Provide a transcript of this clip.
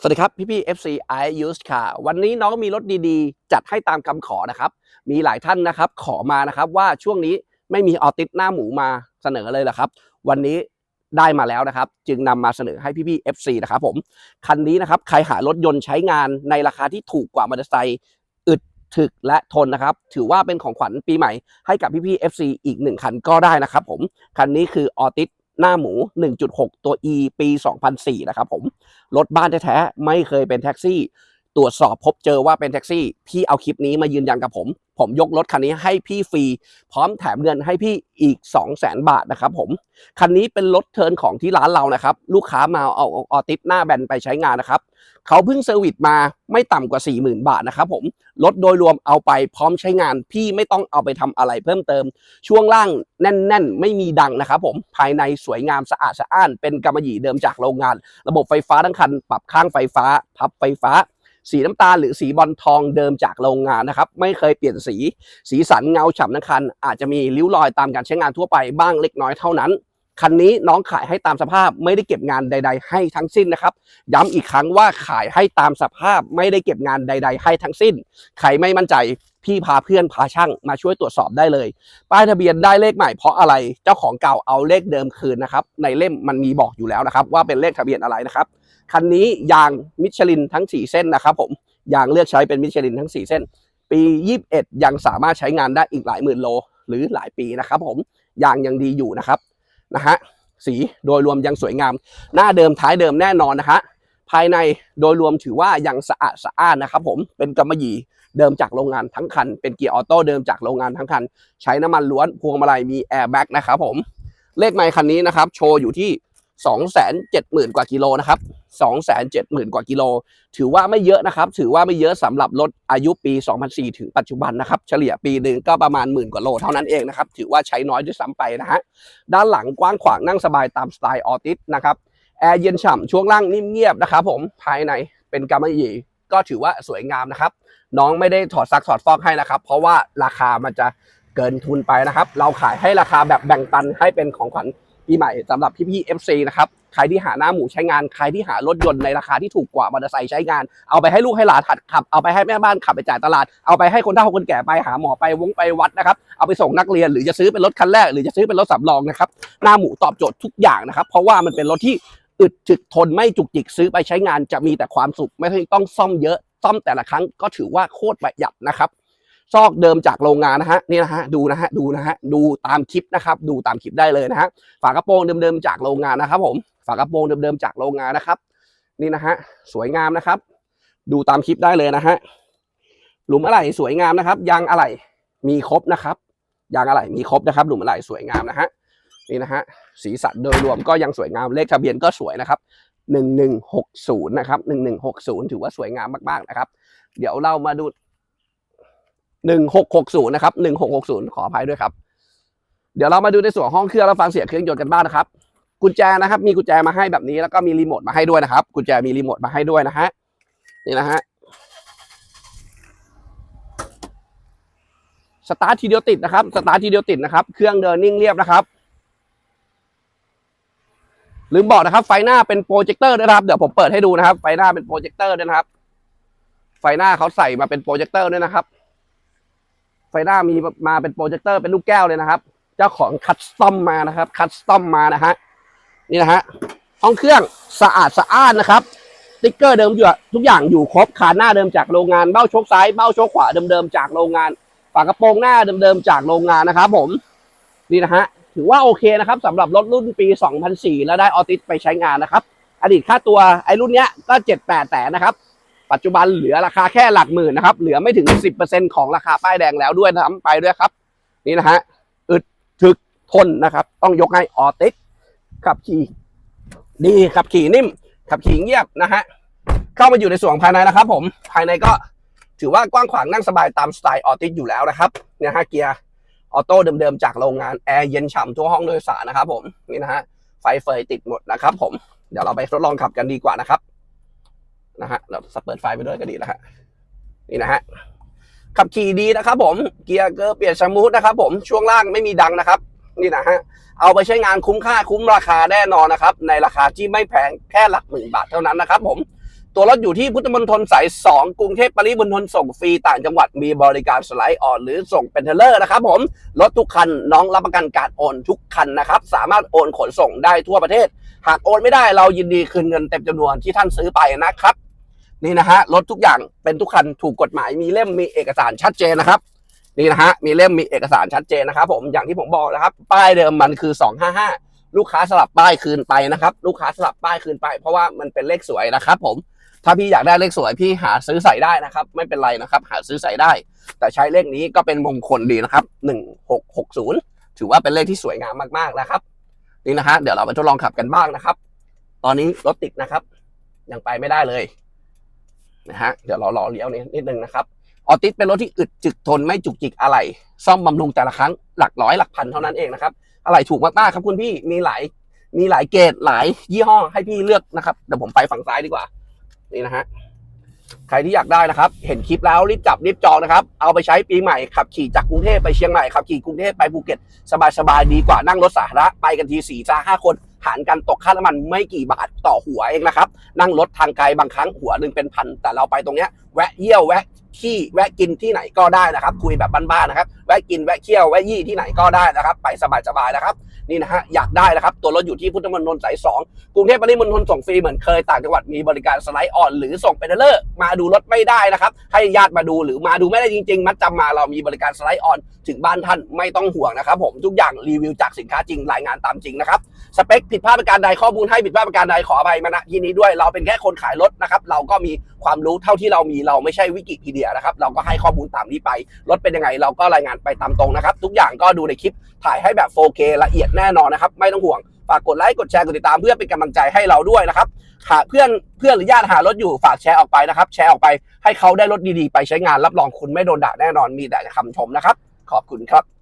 สวัสดีครับ พี่พี่ FC I Used Car วันนี้น้องมีรถดีๆ จัดให้ตามคำขอนะครับ มีหลายท่านนะครับ ขอมานะครับว่าช่วงนี้ไม่มีออติสหน้าหมูมาเสนอเลยละครับ วันนี้ได้มาแล้วนะครับ จึงนำมาเสนอให้พี่พี่ FC นะครับผม คันนี้นะครับ ใครหารถยนต์ใช้งานในราคาที่ถูกกว่ามอเตอร์ไซค์อึดถึกและทนนะครับ ถือว่าเป็นของขวัญปีใหม่ให้กับพี่พี่ FC อีกหนึ่งคันก็ได้นะครับผม คันนี้คือออติส หน้าหมู 1.6 ตัว E ปี 2004 นะครับผม รถบ้านแท้ๆ ไม่เคยเป็นแท็กซี่ ตรวจสอบพบเจอว่าเป็นแท็กซี่ พี่เอาคลิปนี้มายืนยันกับผม ผมยกรถคันนี้ให้พี่ฟรี พร้อมแถมเงินให้พี่อีก 2 0 0 0 0 0บาทนะครับผม คันนี้เป็นรถเทิร์นของที่ร้านเรานะครับ ลูกค้ามาเอาเอาออติสหน้าแบนไปใช้งานนะครับ เขาเพิ่งเซอร์วิสมาไม่ต่ำกว่า 40,000 บาทนะครับผม รถโดยรวมเอาไปพร้อมใช้งาน พี่ไม่ต้องเอาไปทำอะไรเพิ่มเติม ช่วงล่างแน่น ๆ ไม่มีดังนะครับผม ภายในสวยงามสะอาดสะอ้าน เป็นกำมะหยี่เดิมจากโรงงาน ระบบไฟฟ้าทั้งคัน ปรับข้างไฟฟ้า พับไฟฟ้า สีน้ำตาลหรือสีบอลทองเดิมจากโรงงานนะครับไม่เคยเปลี่ยนสีสีสันเงาฉ่ำทั้งคัน อาจจะมีริ้วรอยตามการใช้งานทั่วไปบ้างเล็กน้อยเท่านั้นคันนี้น้องขายให้ตามสภาพไม่ได้เก็บงานใด ๆ ให้ทั้งสิ้นนะครับ ย้ำอีกครั้งว่าขายให้ตามสภาพไม่ได้เก็บงานใด ๆ ให้ทั้งสิ้น ใครไม่มั่นใจ พี่พาเพื่อนพาช่างมาช่วยตรวจสอบได้เลย ป้ายทะเบียนได้เลขใหม่เพราะอะไรเจ้าของเก่าเอาเลขเดิมคืนนะครับในเล่มมันมีบอกอยู่แล้วนะครับ ว่าเป็นเลขทะเบียนอะไรนะครับคันนี้ยางมิชลินทั้ง 4 เส้นนะครับผมยางเลือกใช้เป็นมิชลินทั้ง 4 เส้น ปี 21 ยังสามารถใช้งานได้อีกหลายหมื่นโล หรือหลายปีนะครับผมยางยังดีอยู่นะครับนะฮะสีโดยรวมยังสวยงาม หน้าเดิมท้ายเดิมแน่นอนนะฮะ ภายในโดยรวมถือว่ายังสะอาดสะอ้านนะครับผมเป็นกำมะหยี่เดิมจากโรงงานทั้งคัน เป็นเกียร์ออโต้เดิมจากโรงงานทั้งคัน ใช้น้ำมันล้วนพวงมาลัยมีแอร์แบ็กนะครับผมเลขไมค์คันนี้นะครับโชว์อยู่ที่ 270,000 กว่ากิโลนะครับ270,000 กว่ากิโล ถือว่าไม่เยอะนะครับ ถือว่าไม่เยอะสำหรับรถอายุปี 2004 ถึงปัจจุบันนะครับ เฉลี่ยปีหนึ่งก็ประมาณหมื่นกว่าโลเท่านั้นเองนะครับ ถือว่าใช้น้อยด้วยซ้ำไปนะฮะ ด้านหลังกว้างขวางนั่งสบายตามสไตล์ออติสนะครับ แอร์เย็นฉ่ำช่วงล่างนิ่มเงียบนะครับผมภายในเป็นกำมะหยี่ก็ถือว่าสวยงามนะครับ น้องไม่ได้ถอดซักถอดฟอกให้นะครับ เพราะว่าราคามันจะเกินทุนไปนะครับ เราขายให้ราคาแบบแบ่งปันให้เป็นของขวัญปีใหม่สำหรับพี่ๆ FC นะครับใครที่หาหน้าหมูใช้งานใครที่หารถยนต์ในราคาที่ถูกกว่ามอเตอร์ไซค์ใช้งาน เอาไปให้ลูกให้หลานหัดขับ เอาไปให้แม่บ้านขับไปจ่ายตลาด เอาไปให้คนเฒ่าคนแก่ไปหาหมอไปวงไปวัดนะครับเอาไปส่งนักเรียนหรือจะซื้อเป็นรถคันแรกหรือจะซื้อเป็นรถสำรองนะครับหน้าหมูตอบโจทย์ทุกอย่างนะครับ เพราะว่ามันเป็นรถที่ อึดถึกทนไม่จุกจิกซื้อไปใช้งานจะมีแต่ความสุข ไม่ต้องซ่อมเยอะ ซ่อมแต่ละครั้งก็ถือว่าโคตรประหยัดนะครับ ซอกเดิมจากโรงงานนะฮะนี่นะฮะดูนะฮะดูนะฮะดูตามคลิปนะครับ ดูตามคลิปได้เลยนะฮะฝากระโปรงเดิมๆจากโรงงานนะครับ ผมฝากระโปรงเดิมๆจากโรงงานนะครับ นี่นะฮะสวยงามนะครับ ดูตามคลิปได้เลยนะฮะหลุมอะไหล่สวยงามนะครับยางอะไหล่มีครบนะครับยางอะไหล่มีครบนะครับ หลุมอะไหล่สวยงามนะฮะ นี่นะฮะสีสันโดยรวมก็ยังสวยงามเลขทะเบียนก็สวยนะครับหนึ่งหนึ่งหกศูนย์นะครับหนึ่งหนึ่งหกศูนย์ถือว่าสวยงามมากๆนะครับ เดี๋ยวเรามาดูหนึ่งหกหกศูนย์นะครับหนึ่งหกหกศูนย์ขออภัยด้วยครับ เดี๋ยวเรามาดูในส่วนห้องเครื่องแล้วฟังเสียงเครื่องยนต์กันบ้างนะครับ กุญแจนะครับ มีกุญแจมาให้แบบนี้แล้วก็มีรีโมทมาให้ด้วยนะครับ กุญแจมีรีโมทมาให้ด้วยนะฮะนี่นะฮะสตาร์ททีเดียวติดนะครับสตาร์ททีเดียวติดนะครับ เครื่องเดินนิ่งเรียบนะครับ ลืมบอกนะครับ ไฟหน้าเป็นโปรเจคเตอร์ด้วยนะครับ เดี๋ยวผมเปิดให้ดูนะครับ ไฟหน้าเป็นโปรเจคเตอร์ด้วยนะครับ ไฟหน้าเขาใส่มาเป็นโปรเจคเตอร์ด้วยนะครับ ไฟหน้ามีมาเป็นโปรเจคเตอร์เป็นลูกแก้วเลยนะครับ เจ้าของคัสตอมมานะครับ คัสตอมมานะฮะ นี่นะฮะ ห้องเครื่องสะอาดสะอ้านนะครับติ๊กเกอร์เดิมอยู่ทุกอย่างอยู่ครบคาหน้าเดิมจากโรงงานเบ้าโชคซ้ายเบ้าโชคขวาเดิมๆจากโรงงาน ฝากระโปรงหน้าเดิมๆจากโรงงานนะครับผม นี่นะฮะ ถือว่าโอเคนะครับสำหรับรถรุ่นปี 2004 แล้วได้ออติสไปใช้งานนะครับ อดีตค่าตัวไอ้รุ่นเนี้ยก็ 7 8 แต่นะครับ ปัจจุบันเหลือราคาแค่หลักหมื่นนะครับ เหลือไม่ถึง 10%ของราคาป้ายแดงแล้วด้วยทำไปด้วยครับ นี่นะฮะอึดถึกทนนะครับ ต้องยกให้ออติสขับขี่ดีขับขี่นิ่ม ขับขี่เงียบนะฮะเข้ามาอยู่ในส่วนภายในนะครับ ผมภายในก็ถือว่ากว้างขวางนั่งสบายตามสไตล์ออติสอยู่แล้วนะครับเนี่ยฮะเกียร์ ออโต้เดิมๆจากโรงงานแอร์เย็นฉ่ำทั่วห้องโดยสารนะครับผมนี่นะฮะไฟเฟยติดหมดนะครับผมเดี๋ยวเราไปทดลองขับกันดีกว่านะครับนะฮะเราสเปิดไฟไปด้วยก็ดีนะฮะนี่นะฮะขับขี่ดีนะครับผมเกียร์เกอร์เปลี่ยนสมูทนะครับผมช่วงล่างไม่มีดังนะครับ นี่นะฮะเอาไปใช้งานคุ้มค่าคุ้มราคาแน่นอนนะครับ ในราคาที่ไม่แพงแค่หลักหมื่นบาทเท่านั้นนะครับผม ตัวรถอยู่ที่พุทธมณฑลสาย 2 กรุงเทพปริมณฑลส่งฟรีต่างจังหวัดมีบริการสไลด์ออนหรือส่งเป็นเทเลอร์นะครับผม รถทุกคันน้องรับประกันการโอนทุกคันนะครับ สามารถโอนขนส่งได้ทั่วประเทศ หากโอนไม่ได้เรายินดีคืนเงินเต็มจำนวนที่ท่านซื้อไปนะครับ นี่นะฮะรถทุกอย่างเป็นทุกคันถูกกฎหมายมีเล่มมีเอกสารชัดเจนนะครับนี่นะฮะมีเล่มมีเอกสารชัดเจนนะครับ ผมอย่างที่ผมบอกนะครับ ป้ายเดิมมันคือ 255 ลูกค้าสลับป้ายคืนไปนะครับ ลูกค้าสลับป้ายคืนไป เพราะว่ามันเป็นเลขสวยนะครับผม ถ้าพี่อยากได้เลขสวยพี่หาซื้อใส่ได้นะครับ ไม่เป็นไรนะครับ หาซื้อใส่ได้ แต่ใช้เลขนี้ก็เป็นมงคลดีนะครับ1660ถือว่าเป็นเลขที่สวยงามมากๆนะครับ นี่นะฮะเดี๋ยวเราไปทดลองขับกันบ้างนะครับ ตอนนี้รถติดนะครับ ยังไปไม่ได้เลยนะฮะเดี๋ยวเรารอเลี้ยวนิดนิดนึงนะครับออติสเป็นรถที่อึดจึกทนไม่จุกจิกอะไรซ่อมบำรุงแต่ละครั้งหลักร้อยหลักพันเท่านั้นเองนะครับอะไรถูกมากๆครับคุณพี่มีหลายมีหลายเกรดหลายยี่ห้อให้พี่เลือกนะครับเดี๋ยวผมไปฝั่งซ้ายดีกว่า นี่นะฮะใครที่อยากได้นะครับ เห็นคลิปแล้วรีบจับรีบจองนะครับ เอาไปใช้ปีใหม่ขับขี่จากกรุงเทพไปเชียงใหม่ขับขี่กรุงเทพไปภูเก็ตสบายๆดีกว่านั่งรถสาธารณะไปกันทีสี่จ้าห้าคนหารกันตกค่าน้ำมันไม่กี่บาทต่อหัวเองนะครับ นั่งรถทางไกลบางครั้งหัวหนึ่งเป็นพัน แต่เราไปตรงเนี้ยแวะเยี่ยวแวะ ขี้แวะกินที่ไหนก็ได้นะครับ คุยแบบบ้านๆนะครับแวะกินแวะเที่ยวแวะยี่ที่ไหนก็ได้นะครับ ไปสบายๆนะครับนี่นะฮะอยากได้นะครับ ตัวรถอยู่ที่พุทธมณฑลสายสองกรุงเทพปริมณฑลส่งฟรีเหมือนเคยต่างจังหวัดมีบริการสไลด์ออนหรือส่งเป็นเรลอร์มาดูรถไม่ได้นะครับ ให้ญาติมาดูหรือมาดูไม่ได้จริงๆ มัดจำมาเรามีบริการสไลด์ออนถึงบ้านท่านไม่ต้องห่วงนะครับผมทุกอย่างรีวิวจากสินค้าจริงรายงานตามจริงนะครับสเปคผิดพลาดประการใดข้อมูลให้ผิดพลาดประการใดขออภัยมาณที่นี้ด้วย เราเป็นแค่คนขายรถนะครับเราก็มีความรู้เท่าที่เรามีเราไม่ใช่วิกิพีเดียนะครับเราก็ให้ข้อมูลตามนี้ไปรถเป็นยังไงเราก็รายงานไปตามตรงนะครับ ทุกอย่างก็ดูในคลิปถ่ายให้แบบ 4K ละเอียดแน่นอนนะครับ ไม่ต้องห่วงฝากกดไลค์กดแชร์กดติดตามเพื่อเป็นกำลังใจให้เราด้วยนะครับหากเพื่อนเพื่อนหรือญาติหารถอยู่ฝากแชร์ออกไปนะครับ แชร์ออกไปให้เขาได้รถดีๆ ไปใช้งานรับรองคุณไม่โดนด่าแน่นอนมีแต่คำชมนะครับ ขอบคุณครับ